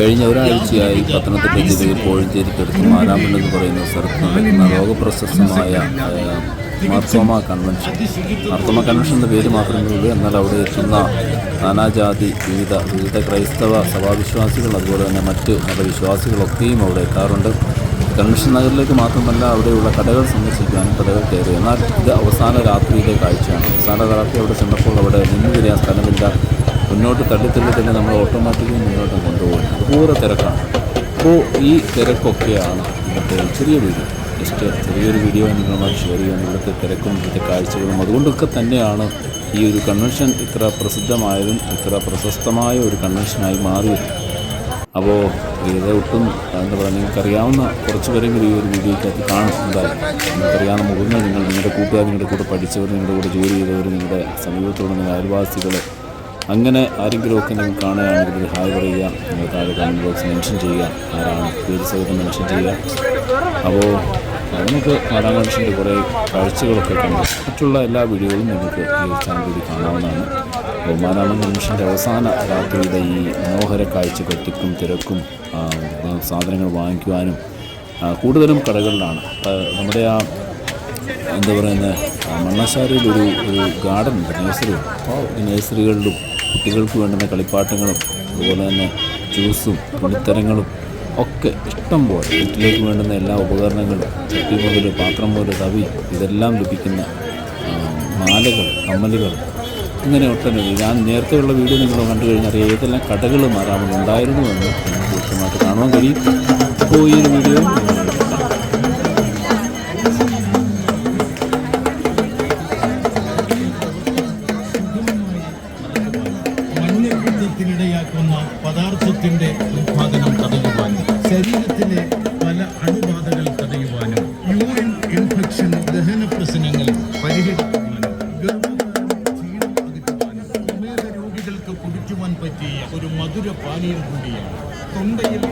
കഴിഞ്ഞ ഒരാഴ്ചയായി പത്തനംതിട്ട ജില്ലയിൽ കോഴഞ്ചേരിക്കടുത്ത് മാരാമൺ എന്ന് പറയുന്ന സ്ഥലത്ത് നടക്കുന്ന ലോകപ്രശസ്തമായ മാർത്തോമ കൺവെൻഷൻ. മാർത്തോമ കൺവെൻഷൻ എന്ന പേര് മാത്രമേ ഉള്ളൂ. എന്നാൽ അവിടെ എത്തുന്ന നാനാജാതി വിവിധ വിവിധ ക്രൈസ്തവ സഭാവിശ്വാസികൾ അതുപോലെ തന്നെ മറ്റ് മതവിശ്വാസികളൊക്കെയും അവിടെ എത്താറുണ്ട്. കൺവെൻഷൻ നഗറിലേക്ക് മാത്രമല്ല അവിടെയുള്ള കടകൾ സന്ദർശിക്കാനും കടകൾ കയറി. എന്നാൽ ഇത് അവസാന രാത്രിയിലെ കാഴ്ചയാണ്. അവസാന രാത്രി അവിടെ ചെന്നപ്പോൾ അവിടെ നിന്നു തിരിയാൻ സ്ഥലമില്ല. മുന്നോട്ട് തള്ളിത്തള്ളി തന്നെ നമ്മൾ ഓട്ടോമാറ്റിക്കലി മുന്നോട്ട് കൊണ്ടുപോകുന്നത്. അതുപോലെ തിരക്കാണ്. അപ്പോൾ ഈ തിരക്കൊക്കെയാണ് ഇന്നത്തെ ചെറിയ വീഡിയോ. ജസ്റ്റ് ചെറിയൊരു വീഡിയോ നിങ്ങളുമായി ഷെയർ ചെയ്യാൻ ഇവിടുത്തെ തിരക്കും ഇവിടുത്തെ കാഴ്ചകളും. അതുകൊണ്ടൊക്കെ തന്നെയാണ് ഈ ഒരു കൺവെൻഷൻ ഇത്ര പ്രസിദ്ധമായതും ഇത്ര പ്രശസ്തമായ ഒരു കൺവെൻഷനായി മാറിയത്. അപ്പോൾ ഇത് ഒട്ടും എന്താ പറയുക നിങ്ങൾക്കറിയാവുന്ന കുറച്ച് പേരെങ്കിലും ഈ ഒരു വീഡിയോയ്ക്കകത്ത് കാണും. എന്തായാലും നിങ്ങൾക്കറിയാവുന്ന മുഖങ്ങൾ നിങ്ങൾ നിങ്ങളുടെ കൂട്ടുകാർ നിങ്ങളുടെ കൂടെ പഠിച്ചവർ നിങ്ങളുടെ കൂടെ ജോലി ചെയ്തവർ നിങ്ങളുടെ സമീപത്തോടെ നിങ്ങളുടെ അയൽവാസികൾ അങ്ങനെ ആരെങ്കിലുമൊക്കെ നിങ്ങൾ കാണുകയാണെങ്കിൽ ഒരു ഹായ് പറയുക നിങ്ങൾ താഴെ കമന്റ് ബോക്സ് മെൻഷൻ ചെയ്യുക ആരാണ് പേര് സഹിതം മെൻഷൻ ചെയ്യുക. അപ്പോൾ നമുക്ക് മനുഷ്യന്റെ കുറേ കാഴ്ചകളൊക്കെ കണ്ട്. മറ്റുള്ള എല്ലാ വീഡിയോകളും നിങ്ങൾക്ക് ഈ ഒരു ചാനലിൽ കാണാവുന്നതാണ്. അപ്പോൾ മനുഷ്യന്റെ അവസാന രാത്രിയുടെ ഈ മനോഹര കാഴ്ചകൾ തിക്കും തിരക്കും സാധനങ്ങൾ വാങ്ങിക്കുവാനും കൂടുതലും കടകളിലാണ്. നമ്മുടെ ആ എന്താ പറയുന്നത് മണ്ണാശാരിയിൽ ഒരു ഗാർഡൻ ഉണ്ട് നേഴ്സറി അപ്പോൾ ഈ നേഴ്സറികളിലും കുട്ടികൾക്ക് വേണ്ടുന്ന കളിപ്പാട്ടങ്ങളും അതുപോലെ തന്നെ ജ്യൂസും തുണിത്തരങ്ങളും ഒക്കെ ഇഷ്ടം പോലെ വീട്ടിലേക്ക് വേണ്ടുന്ന എല്ലാ ഉപകരണങ്ങളും ചട്ടി മുതൽ പാത്രം മുതൽ തവി ഇതെല്ലാം ലഭിക്കുന്ന മാലകൾ കമ്മലുകൾ ഇങ്ങനെ ഒട്ടനവധി. ഞാൻ നേരത്തെയുള്ള വീഡിയോ നിങ്ങൾ കണ്ടു കഴിഞ്ഞാൽ അറിയാം ഏതെല്ലാം കടകൾ മാറാമെന്ന് ഉണ്ടായിരുന്നു എന്ന് വ്യക്തമായിട്ട് കാണുവാൻ കഴിയും. അപ്പോൾ ഈ ഒരു വീഡിയോ പദാർത്ഥത്തിന്റെ ഉത്പാദനം തടയുവാനും ശരീരത്തിലെ പല അണുബാധകൾ തടയുവാനും യൂറിൻ ഇൻഫെക്ഷൻ ദഹന പ്രശ്നങ്ങൾ പരിഹരിക്കുവാനും രോഗികൾക്ക് കുടിക്കുവാൻ പറ്റിയ ഒരു മധുര പാനീയം കൂടിയാണ്. തൊണ്ടയിൽ